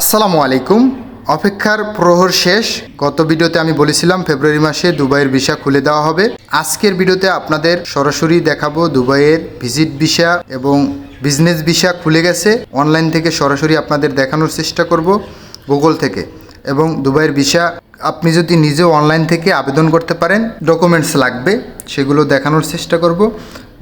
আসসালামু আলাইকুম। অপেক্ষার প্রহর শেষ। গত ভিডিওতে আমি বলেছিলাম ফেব্রুয়ারি মাসে দুবাইয়ের ভিসা খুলে দেওয়া হবে। আজকের ভিডিওতে আপনাদের সরাসরি দেখাবো দুবাইয়ের ভিজিট ভিসা এবং বিজনেস ভিসা খুলে গেছে। অনলাইন থেকে সরাসরি আপনাদের দেখানোর চেষ্টা করব গুগল থেকে। এবং দুবাইয়ের ভিসা আপনি যদি নিজেও অনলাইন থেকে আবেদন করতে পারেন, ডকুমেন্টস লাগবে, সেগুলো দেখানোর চেষ্টা করব।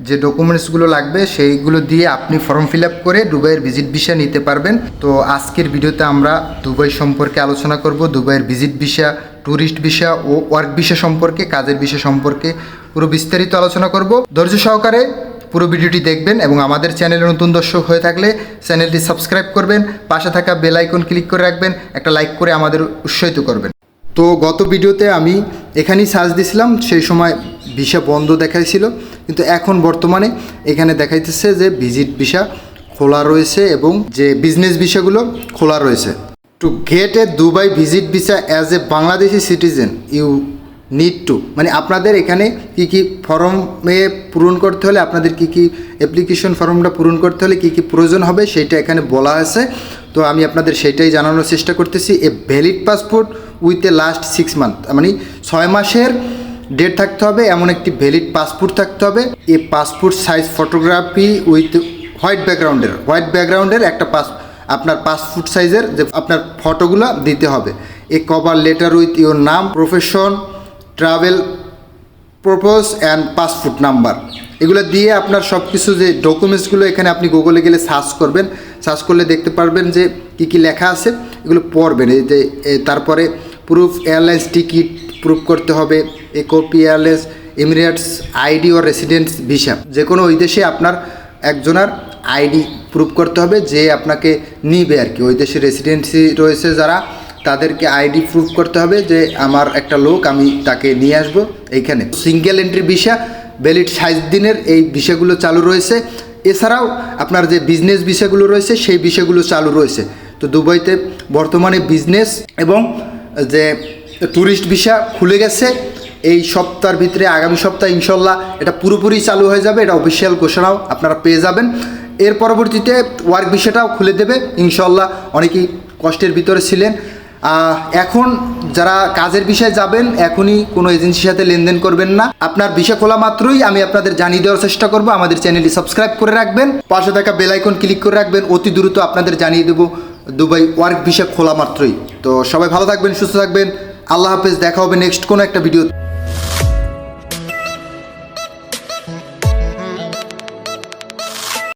যে ডকুমেন্টসগুলো লাগবে, সেইগুলো দিয়ে আপনি ফর্ম ফিল আপ করে দুবাইয়ের ভিজিট ভিসা নিতে পারবেন। তো আজকের ভিডিওতে আমরা দুবাই সম্পর্কে আলোচনা করব, দুবাইয়ের ভিজিট ভিসা ট্যুরিস্ট ভিসা ও ওয়ার্ক ভিসা সম্পর্কে, কাজের ভিসা সম্পর্কে পুরো বিস্তারিত আলোচনা করব। ধৈর্য সহকারে পুরো ভিডিওটি দেখবেন এবং আমাদের চ্যানেলে নতুন দর্শক হয়ে থাকলে চ্যানেলটি সাবস্ক্রাইব করবেন, পাশে থাকা বেল আইকন ক্লিক করে রাখবেন, একটা লাইক করে আমাদের উৎসাহিত করবেন। তো গত ভিডিওতে আমি এখানেই সার্চ দিছিলাম, সেই সময় ভিসা বন্ধ দেখাইছিল কিন্তু এখন বর্তমানে এখানে দেখাইতেছে যে ভিজিট ভিসা খোলা রয়েছে এবং যে বিজনেস ভিসাগুলো খোলা রয়েছে। To get a Dubai visit visa as a Bangladeshi citizen you need to মানে আপনাদের এখানে কি কি ফর্মে পূরণ করতে হলে, আপনাদের কি কি অ্যাপ্লিকেশন ফর্মটা পূরণ করতে হলে কি কি প্রয়োজন হবে, সেটা এখানে বলা আছে। তো আমি আপনাদের সেটাই জানানোর চেষ্টা করতেছি। A valid passport with a last six month মানে ছয় মাসের ডেট থাকতে হবে, এমন একটি ভ্যালিড পাসপোর্ট থাকতে হবে। এই passport size photography with white ব্যাকগ্রাউন্ডের হোয়াইট ব্যাকগ্রাউন্ডের একটা পাস আপনার পাসপোর্ট সাইজের যে আপনার ফটোগুলো দিতে হবে। A cover letter with your নাম profession travel purpose and passport number এগুলো দিয়ে আপনার সব কিছু যে ডকুমেন্টসগুলো এখানে আপনি গুগলে গেলে সার্চ করবেন। সার্চ করলে দেখতে পারবেন যে কী কী লেখা আছে, এগুলো পড়বেন। এই যে তারপরে প্রুফ এয়ারলাইন্স টিকিট প্রুফ করতে হবে a copy airlines Emirates ID O residence visa যে কোনো ওই দেশে আপনার একজনার আইডি প্রুফ করতে হবে, যে আপনাকে নিবে আর কি। ওই দেশে রেসিডেন্সি রয়েছে যারা, তাদেরকে আইডি প্রুফ করতে হবে যে আমার একটা লোক, আমি তাকে নিয়ে আসব এইখানে। সিঙ্গেল এন্ট্রি ভিসা ভ্যালিড সাইজ দিনের এই ভিসাগুলো চালু রয়েছে। এছাড়াও আপনার যে বিজনেস ভিসাগুলো রয়েছে, সেই ভিসাগুলো চালু রয়েছে। তো দুবাইতে বর্তমানে বিজনেস এবং যে ট্যুরিস্ট ভিসা খুলে গেছে, এই সপ্তাহের ভিতরে, আগামী সপ্তাহে ইনশাল্লাহ এটা পুরোপুরি চালু হয়ে যাবে, এটা অফিসিয়াল ঘোষণাও আপনারা পেয়ে যাবেন। এর পরবর্তীতে ওয়ার্ক ভিসাটাও খুলে দেবে, ইনশাল্লাহ অনেকেই কষ্টের ভিতরে ছিলেন। এখন যারা কাজের বিষয়ে যাবেন, এখনই কোনো এজেন্সির সাথে লেনদেন করবেন না। আপনার বিষয় খোলা মাত্রই আমি আপনাদের জানিয়ে দেওয়ার চেষ্টা করব, আমাদের চ্যানেলটি সাবস্ক্রাইব করে রাখবেন, পাশে থাকা বেলাইকন ক্লিক করে রাখবেন, অতি দ্রুত আপনাদের জানিয়ে দেবো, দুবাই ওয়ার্ক ভিসা খোলা মাত্রই। তো সবাই ভালো থাকবেন, সুস্থ থাকবেন আল্লাহ হাফেজ দেখা হবে নেক্সট কোনো একটা ভিডিও